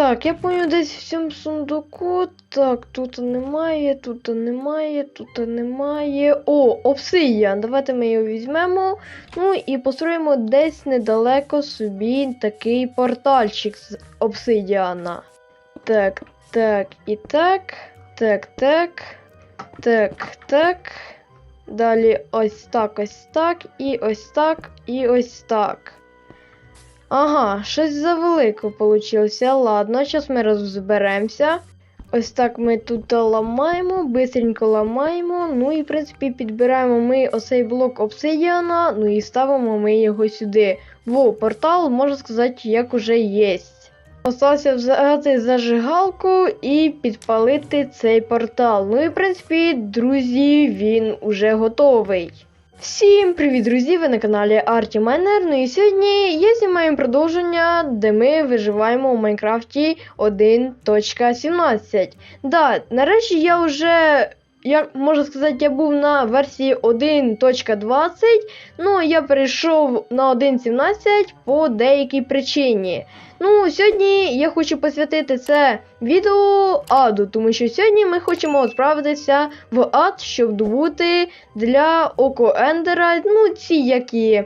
Так, я пам'ятаю десь в цьому сундуку. Так, тут немає, тут немає, тут немає. О, обсидіан. Давайте ми його візьмемо. Ну і построїмо десь недалеко собі такий портальчик з обсидіана. Так, так і так. Так, так. Так, так. Далі ось так, ось так, і ось так, і ось так. Ага, щось завелико получилося. Ладно, зараз ми розберемося. Ось так ми тут ламаємо, бистренько ламаємо. Ну і в принципі підбираємо ми оцей блок обсидіана, ну і ставимо ми його сюди. Во, портал, можна сказати, як уже є. Осталося взяти зажигалку і підпалити цей портал. Ну і в принципі, друзі, він уже готовий. Всім привіт, друзі! Ви на каналі Арті Майнер. Ну і сьогодні я знімаю продовження, де ми виживаємо у Майнкрафті 1.17. Да, нарешті я вже, як можна сказати, я був на версії 1.20, ну я перейшов на 1.17 по деякій причині. Ну, сьогодні я хочу посвятити це відео аду, тому що сьогодні ми хочемо відправитися в ад, щоб добути для Око Ендера, ну, ці які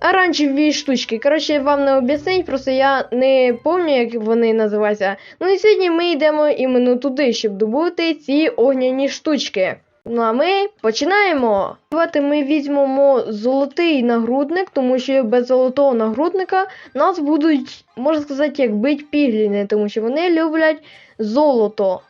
оранжеві штучки. Коротше, вам не об'яснить, просто я не пам'ятаю, як вони називаються. Ну і сьогодні ми йдемо іменно туди, щоб добути ці огняні штучки. Ну а ми починаємо. Давайте ми візьмемо золотий нагрудник, тому що без золотого нагрудника нас будуть, можна сказати, як бить пігліни, тому що вони люблять золото.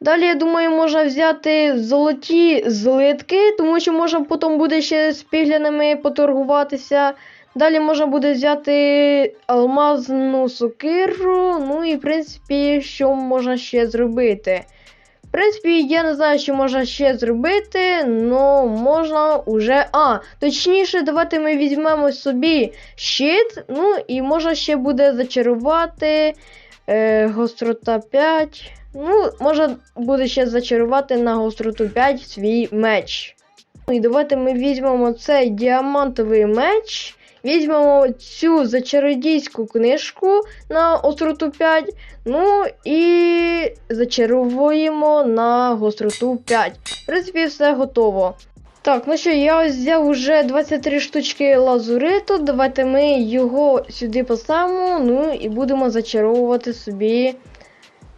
Далі, я думаю, можна взяти золоті злитки, тому що можна потім буде ще з піглянами поторгуватися. Далі можна буде взяти алмазну сокиру, ну і в принципі, що можна ще зробити. В принципі, я не знаю, що можна ще зробити, але можна уже. А, точніше, давайте ми візьмемо собі щит, ну і можна ще буде зачарувати е, гострота 5. Ну, можна буде ще зачарувати на гостроту 5 свій меч. Ну і давайте ми візьмемо цей діамантовий меч. Візьмемо цю зачародійську книжку на остроту 5. Ну і зачаровуємо на гостроту 5. В принципі, все готово. Так, ну що, я ось взяв уже 23 штучки лазуриту. Давайте ми його сюди поставимо. Ну і будемо зачаровувати собі.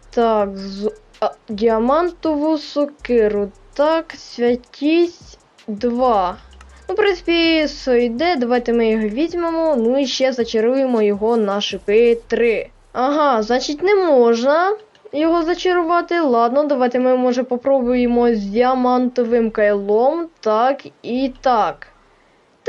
Так, з... а, діамантову сокиру. Так, святість 2. Ну, в принципі, все йде. Давайте ми його візьмемо. Ну і ще зачаруємо його на шипи 3. Ага, значить, не можна його зачарувати. Ладно, давайте ми, може, попробуємо з діамантовим кайлом. Так і так.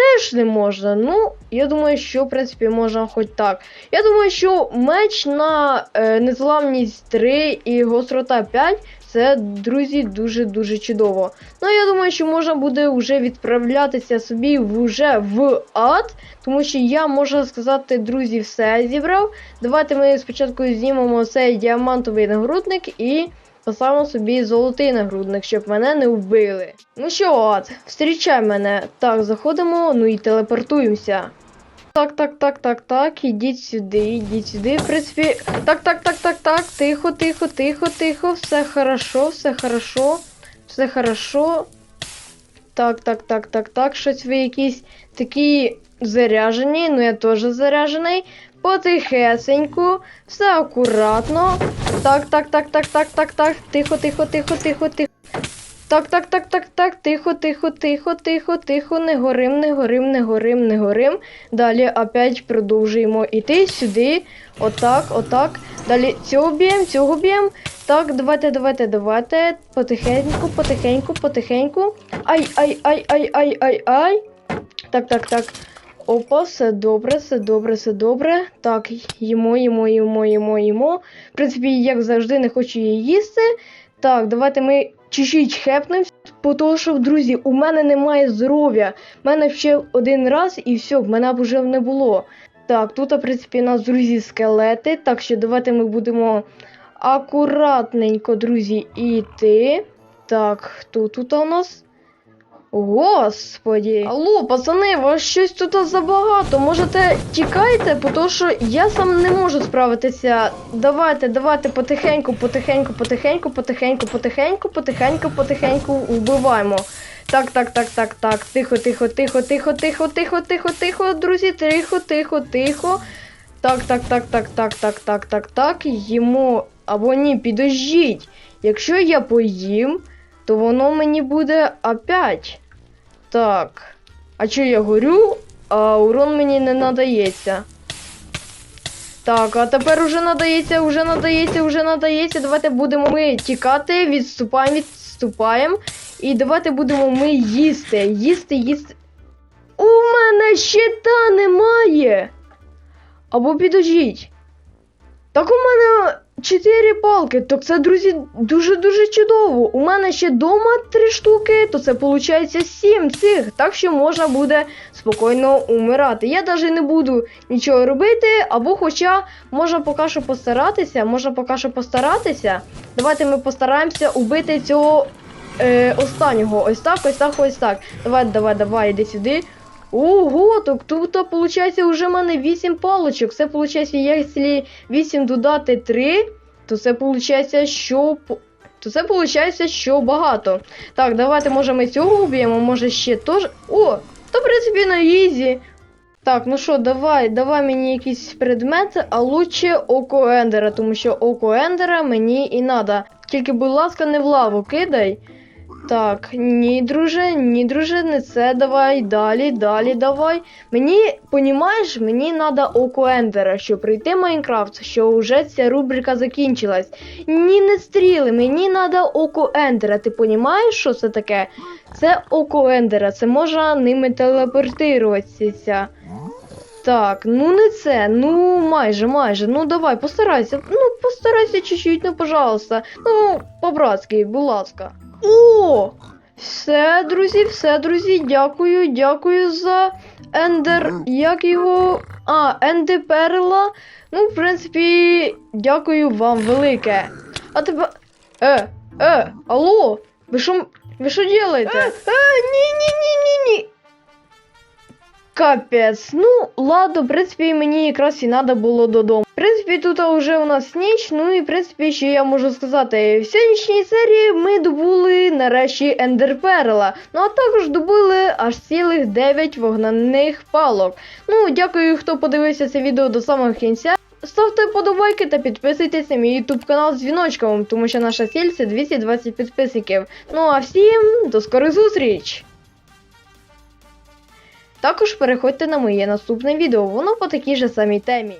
Теж не можна. Ну, я думаю, що, в принципі, можна хоч так. Я думаю, що меч на е, незламність 3 і гострота 5 це, друзі, дуже-дуже чудово. Ну, я думаю, що можна буде вже відправлятися собі вже в ад, тому що я, можна сказати, друзі, все зібрав. Давайте ми спочатку знімемо цей діамантовий нагрудник і поставимо собі золотий нагрудник, щоб мене не вбили. Ну що, ад, встрічай мене. Так, заходимо, ну і телепортуємося. Так, так, так, так, так, ідіть сюди, ідіть сюди. В принципі, так, так, так, так, так, тихо, тихо, тихо, тихо, все хорошо, все хорошо, все хорошо. Так, так, так, так, так, щось ви якісь такі заряжені, ну я теж заряжений. Потихесеньку, все акуратно. Так, так, так, так, так, так, так, тихо, тихо, тихо, тихо, тихо. Так, так, так, так, так, тихо, тихо, тихо, тихо, тихо, не горим, не горим, не горим, не горим. Далі опять продовжуємо іти сюди. Отак, отак. Далі цього б'ємо, цього б'ємо. Так, давайте, давайте, давайте. Потихеньку, потихеньку, потихеньку. Ай, ай, ай, ай, ай, ай, ай. Так, так, так. Опа, все добре, все добре, все добре. Так, їмо, їмо, їмо, їмо, їмо. В принципі, як завжди, не хочу її їсти. Так, давайте ми чуть-чуть хепнемось, бо того, що, друзі, у мене немає здоров'я. У мене ще один раз і все, в мене вже не було. Так, тут, в принципі, у нас, друзі, скелети. Так що давайте ми будемо акуратненько, друзі, іти. Так, хто тут у нас? Господі. Алло, пацани, вас щось тут забагато. Можете тікайте, тому що я сам не можу справитися. Давайте, давайте потихеньку, потихеньку, потихеньку, потихеньку, потихеньку, потихеньку, потихеньку вбиваємо. Так, так, так, так, так. Тихо, тихо, тихо, тихо, тихо, тихо, тихо, тихо, друзі, тихо, тихо, тихо. Так, так, так, так, так, так, так, так, так. Їмо. Або ні, підождіть. Якщо я поїм, то воно мені буде опять. Так. А що я горю, а урон мені не надається. Так, а тепер уже надається, уже надається, уже надається. Давайте будемо ми тікати, відступаємо, відступаємо. І давайте будемо ми їсти. Їсти, їсти. У мене щита немає. Або підождіть. Так у мене чотири палки, так це, друзі, дуже-дуже чудово. У мене ще дома три штуки, то це виходить сім цих. Так що можна буде спокійно умирати. Я навіть не буду нічого робити, або хоча можна поки що постаратися, можна поки що постаратися. Давайте ми постараємося убити цього е, останнього. Ось так, ось так, ось так. Давай, давай, давай, іди сюди. Ого, так тут, виходить, вже в мене 8 палочок. Це виходить, якщо 8 додати 3, то це виходить, що. То це виходить, що багато. Так, давайте, може, ми цього вб'ємо, може ще теж. О! То, в принципі, на ізі. Так, ну що, давай, давай мені якісь предмети, а лучше око Ендера, тому що око Ендера мені і надо. Тільки, будь ласка, не в лаву кидай. Так, ні, друже, ні, друже, не це давай, далі, далі давай. Мені, понімаєш, мені треба око Ендера, щоб прийти Майнкрафт, що вже ця рубрика закінчилась. Ні, не стріли, мені треба око Ендера. Ти понімаєш, що це таке? Це око Ендера, це можна ними телепортуватися. Так, ну не це, ну майже, майже. Ну давай, постарайся. Ну, постарайся чуть-чуть, ну, пожалуйста. Ну, по-братськи, будь ласка. О! Все, друзі, все, друзі, дякую, дякую за Ендер. Як його. А, Енди Перла. Ну, в принципі, дякую вам велике. А тепер. Е, е, алло! Ви що, ви що робите? Е, е, ні, ні, ні, ні, ні. Капець. Ну, ладно, в принципі, мені якраз і треба було додому. В принципі, тут вже у нас ніч. Ну і в принципі, що я можу сказати, в сьогоднішній серії ми добули нарешті ендерперла. Ну а також добули аж цілих 9 вогняних палок. Ну, дякую, хто подивився це відео до самого кінця. Ставте подобайки та підписуйтесь на мій YouTube канал з дзвіночком, тому що наша ціль це 220 підписників. Ну а всім до скорих зустріч! Також переходьте на моє наступне відео, воно по такій же самій темі.